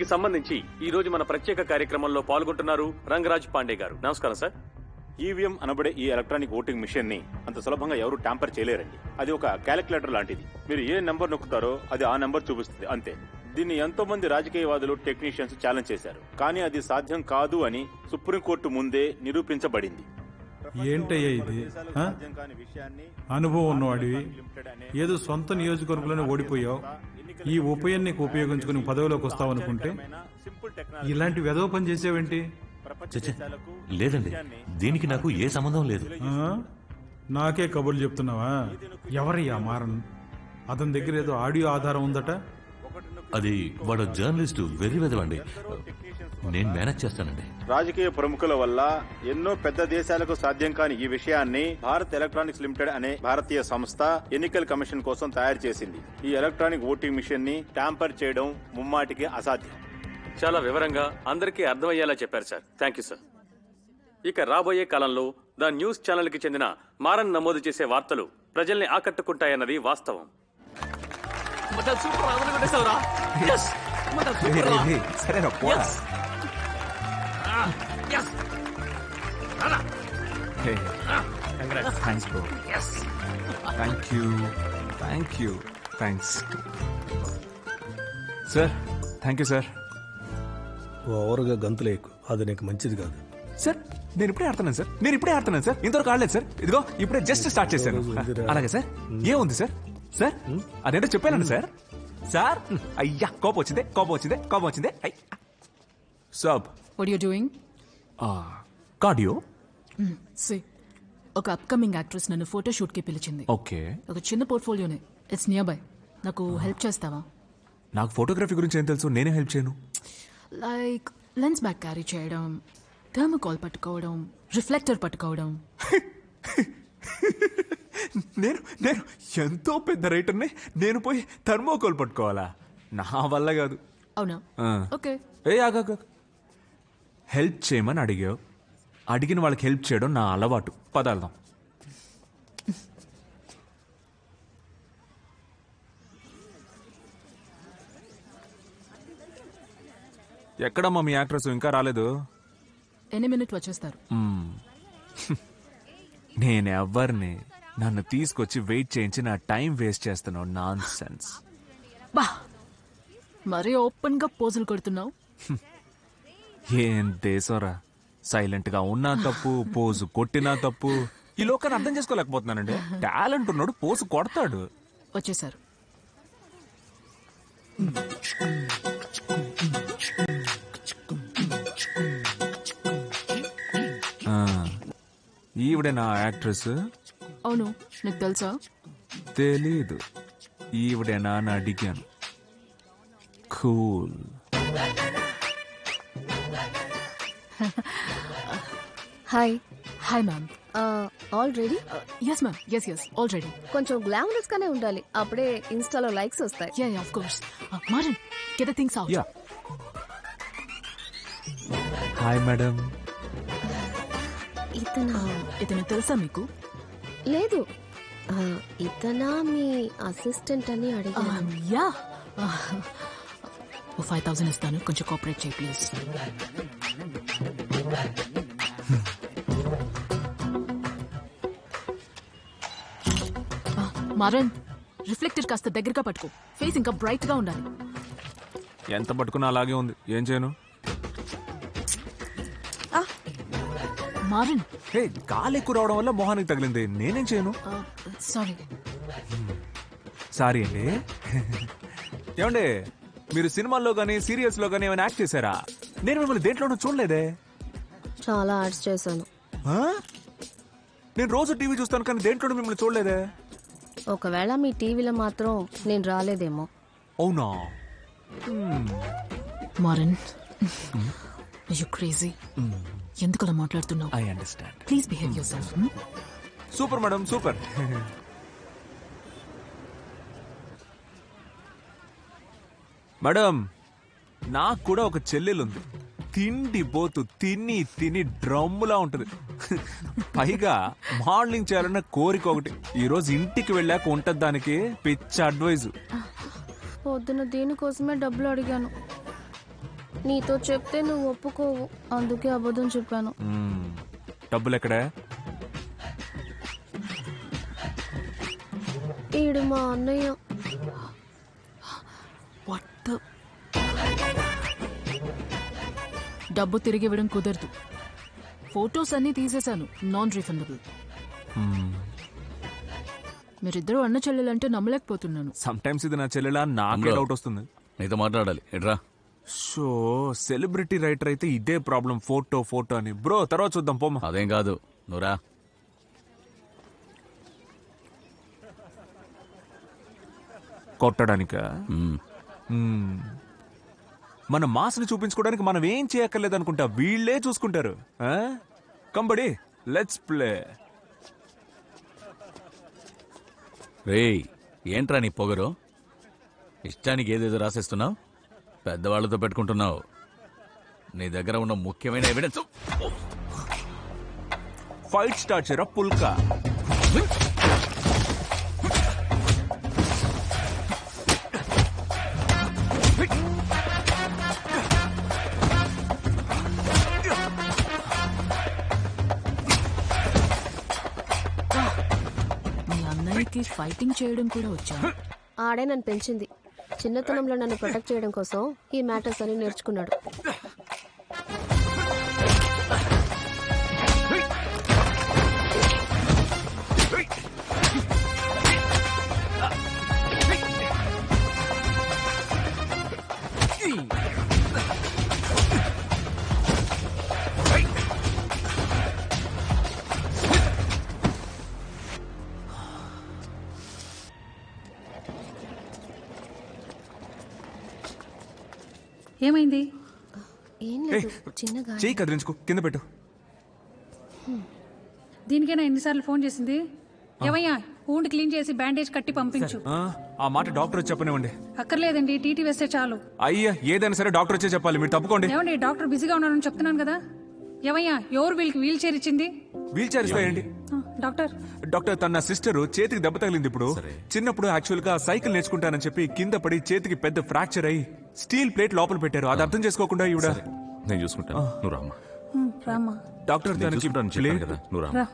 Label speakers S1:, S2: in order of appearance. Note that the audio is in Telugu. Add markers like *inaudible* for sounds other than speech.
S1: దీనికి సంబంధించి ఈ రోజు మన ప్రత్యేక కార్యక్రమంలో పాల్గొంటున్నారు రంగరాజ్ పాండే గారు. నమస్కారం సార్.
S2: ఈవీఎం అనబడే ఈ ఎలక్ట్రానిక్ ఓటింగ్ మిషన్ని అంత సులభంగా ఎవరు ట్యాంపర్ చేయలేరండి. అది ఒక క్యాలిక్యులేటర్ లాంటిది. మీరు ఏ నెంబర్ నొక్కుతారో అది ఆ నెంబర్ చూపిస్తుంది అంతే. దీన్ని ఎంతో మంది రాజకీయవాదులు టెక్నీషియన్స్ ఛాలెంజ్ చేశారు. కానీ అది సాధ్యం కాదు అని సుప్రీంకోర్టు ముందే నిరూపించబడింది.
S3: ఏంటయ్యా ఇది? ఆ?
S2: సాధ్యం కాని విషయాన్ని
S3: అనుభవం ఉన్నవాడివి. ఏదో సొంత నియోజకవర్గంలోనే ఓడిపోయావు. ఈ ఉప ఎన్నిక ఉపయోగించుకుని పదవిలోకి వస్తావు అనుకుంటే ఇలాంటి వెధవ పని చేసేవేంటి?
S4: లేదండి. దీనికి నాకు ఏ సంబంధం లేదు?
S3: నాకే కబుర్లు చెప్తున్నావా? ఎవరయ్యా మారన్? అతని దగ్గర ఏదో ఆడియో ఆధారం ఉందట?
S4: అది వాడు జర్నలిస్టు వెర్రి వెదవండి. నేను మేనేజ్ చేస్తానండి.
S2: రాజకీయ ప్రముఖుల వల్ల ఎన్నో పెద్ద దేశాలకు సాధ్యం కాని ఈ విషయాన్ని భారత్ ఎలక్ట్రానిక్స్ లిమిటెడ్ అనే భారతీయ సంస్థ ఎన్నికల కమిషన్ కోసం తయారు చేసింది. ఈ ఎలక్ట్రానిక్ ఓటింగ్ మిషన్ని ట్యాంపర్ చేయడం ముమ్మాటికి అసాధ్యం.
S1: చాలా వివరంగా అందరికీ అర్థమయ్యేలా చెప్పారు సార్. థ్యాంక్ యూ సార్ ఇక రాబోయే కాలంలో ద న్యూస్ ఛానల్కి చెందిన మారన్ నమోదు చేసే వార్తలు ప్రజల్ని ఆకట్టుకుంటాయన్నది వాస్తవం.
S5: సరేనా పోరా thanks bro thank you thank you thanks sir thank you sir
S6: ఓవర్గా గంతులేకు అది నీకు మంచిది కాదు
S5: సార్ నేను ఇప్పుడే ఆడుతున్నాను సార్ నేను ఇప్పుడే ఆడుతున్నాను సార్ ఇంతవరకు ఆడలేదు సార్ ఇదిగో ఇప్పుడే జస్ట్ స్టార్ట్ చేశాను. అలాగే సార్ ఏముంది సార్ సార్? అదేంటో చెప్పానండి సార్. సార్? అయ్యా కోపం వచ్చిందే కోపం వచ్చిందే కోపం వచ్చిందే. అయ్. సబ్.
S7: Are you doing?
S5: Cardio.
S7: See, ఒక అప్కమింగ్ యాక్ట్రెస్ నన్ను ఫోటోషూట్కి పిలిచింది.
S5: ఓకే.
S7: ఒక చిన్న పోర్ట్ఫోలియోనే ఇట్స్ నియర్ బై నాకు హెల్ప్ చేస్తావా?
S5: నాకు ఫోటోగ్రఫీ గురించి ఏం తెలుసు? నేనే హెల్ప్ చేయను?
S7: లైక్ లెన్స్ బ్యాగ్ క్యారీ చేయడం థర్మోకాల్ పట్టుకోవడం రిఫ్లెక్టర్ పట్టుకోవడం. *laughs*
S5: నేను నేను ఎంతో పెద్ద రైటర్ని నేను పోయి థర్మోకోల్ పట్టుకోవాలా? నా వల్ల కాదు.
S7: అవునా?
S5: ఆ.
S7: ఓకే.
S5: ఏ ఆగా హెల్ప్ చేయమని అడిగావు. అడిగిన వాళ్ళకి హెల్ప్ చేయడం నా అలవాటు. పదార్థం ఎక్కడమ్మా మీ యాక్ట్రెస్? ఇంకా రాలేదు?
S7: ఎన్ని మినిట్ వచ్చేస్తారు? *laughs*
S5: నేను ఎవరిని నన్ను తీసుకొచ్చి వెయిట్ చేయించి నా టైం వేస్ట్ చేస్తున్నావు నాన్ సెన్స్
S7: బా! మరీ ఓపెన్గా పోజులు కొడుతున్నావు. *laughs*
S5: ఏం దేశంరా? సైలెంట్గా ఉన్నా తప్పు పోజు కొట్టినా తప్పు. ఈ లోకాన్ని అర్థం చేసుకోలేకపోతున్నానండి. టాలెంట్ ఉన్నాడు పోజు కొడతాడు.
S7: వచ్చేసారు.
S5: ఈవిడే నా యాక్ట్రెస్.
S7: అవును నీకు తెలుసా?
S5: తెలీదు. ఈవిడేనా అని అడిగాను. Cool.
S8: Hi.
S7: Hi ma'am.
S8: All ready?
S7: Yes ma'am. Yes yes already
S8: కొంచెం గ్లామరస్ గానే ఉండాలి. అప్పుడే ఇన్స్టాలో లైక్స్ వస్తాయి.
S7: Yeah yeah of course Maran get the things out
S5: yeah hi madam
S8: ఇతనా.
S7: ఇతను తెలుసా మీకు?
S8: లేదు. ఆ, ఇతనా మీ అసిస్టెంట్ అని అడిగాను.
S7: యా ఓ ఫైవ్ థౌసండ్ ఇస్తాను. కొంచెం కోఆపరేట్ చేయి ప్లీజ్. మరణ్ రిఫ్లెక్టర్ కాస్త దగ్గరగా పట్టుకో. ఫేస్ ఇంకా బ్రైట్గా ఉండాలి.
S5: ఎంత పట్టుకున్నా అలాగే ఉంది. ఏం చేయను?
S7: మారన్
S5: హే గాలి ఎక్కువ రావడం వల్ల మొహానికి తగిలింది. నేనేం చేయను?
S7: సారీ.
S5: సారీ అండి. ఏమండి మీరు సినిమాల్లో కానీ సీరియల్స్లో కానీ ఏమైనా యాక్ట్ చేశారా? నేను మిమ్మల్ని దేంట్లోనూ చూడలేదే.
S8: చాలా యాడ్స్ చేశాను.
S5: ఆ? నేను రోజు టీవీ చూస్తాను కానీ దేంట్లోనూ మిమ్మల్ని చూడలేదే.
S8: ఒకవేళ మీ టీవీలో మాత్రం నేను రాలేదేమో.
S5: అవునా?
S7: మారన్. యు క్రేజీ ఎందుకు అలా మాట్లాడుతున్నావు?
S5: I understand
S7: please behave yourself
S5: super madam super madam నాకు కూడా ఒక చెల్లెలుంది. తిండి పోతు తిని తిని డ్రమ్ములా ఉంటది. పైగా మోడలింగ్ చేయాలన్న కోరిక ఒకటి. ఈ రోజు ఇంటికి వెళ్ళాక ఉంటది దానికి పిచ్చ అడ్వైజ్
S8: పొద్దున దీనికోసమే డబ్బులు అడిగాను. నీతో చెప్తే నువ్వు ఒప్పుకోవు. అందుకే అబద్ధం చెప్పాను.
S5: డబ్బులు ఎక్కడే
S8: ఈడు మా అన్నయ్య.
S7: What the? డబ్బు తిరిగి ఇవ్వడం కుదరదు. ఫొటోస్ అన్ని తీసేశాను. నాన్ రీఫండబుల్ మీరిద్దరూ అన్న చెల్లెలంటే నమ్మలేకపోతున్నాను.
S5: సమ్ టైమ్స్ ఇది నా చెల్లెలా? నాకే. డౌట్ వస్తుంది.
S4: నీతో మాట్లాడాలి. ఎడ్రా
S5: సో సెలబ్రిటీ రైటర్ అయితే ఇదే ప్రాబ్లం ఫోటో ఫోటో అని. బ్రో తర్వాత చూద్దాం పోమా
S4: అదేం కాదు నువ్వురా
S5: కొట్టడానికా. మన మాస్ని చూపించుకోవడానికి మనం ఏం చేయక్కర్లేదు అనుకుంటా వీళ్ళే చూసుకుంటారు. కంబడి లెట్స్ ప్లే
S4: రేయ్ ఏంట్రా నీ పొగరు? ఇష్టానికి ఏదేదో రాసేస్తున్నావు? పెద్దవాళ్ళతో పెట్టుకుంటున్నావు. నీ దగ్గర ఉన్న ముఖ్యమైన ఎవిడెన్స్
S5: ఫైట్ స్టార్ట్ చేయరా? పుల్కా.
S7: మీ అన్నయ్యకి ఫైటింగ్ చేయడం కూడా వచ్చా?
S8: ఆడే నన్ను పెంచింది చిన్నతనంలో నన్ను ప్రొటెక్ట్ చేయడం కోసం ఈ మ్యాటర్స్ అని నేర్చుకున్నాడు.
S9: ఏమైంది?
S8: ఏం లేదు చిన్నగా
S5: చెయ్యి కదిలించుకో కింద పెట్టు.
S9: దీనికైనా ఎన్నిసార్లు ఫోన్ చేసింది? ఏమయ్యా ఊండి క్లీన్ చేసి బ్యాండేజ్ కట్టి పంపించు.
S5: ఆ, ఆ మాట డాక్టర్ వచ్చి చెప్పనివ్వండి.
S9: అక్కర్లేదండి టీటీ వేస్తే చాలు.
S5: అయ్యా ఏదైనా సరే డాక్టర్ వచ్చే చెప్పాలి మీరు తప్పుకోండి.
S9: ఏమండి డాక్టర్ బిజీగా ఉన్నారని చెప్తున్నాను కదా? ఏమయ్యా ఎవరు వీళ్ళకి వీల్ చైర్ ఇచ్చింది?
S5: వీల్ చైర్ ఇస్తాయండి.
S9: డాక్టర్.
S5: డాక్టర్ తన సిస్టర్ చేతికి దెబ్బ తగిలింది ఇప్పుడు. చిన్నప్పుడు యాక్చువల్గా సైకిల్ నేర్చుకుంటానని చెప్పి కింద పడి చేతికి పెద్ద ఫ్రాక్చర్ అయ్యి స్టీల్ ప్లేట్ లోపల పెట్టారు. అది అర్థం చేసుకోకుండా ఈవిడ.
S10: నేను చూసుకుంటాను. నువ్వు రామ్మా.
S9: ఉమ్, రామ్మా.
S5: డాక్టర్ తనకి ప్లేట్
S10: కదా. నువ్వు రామ్మా.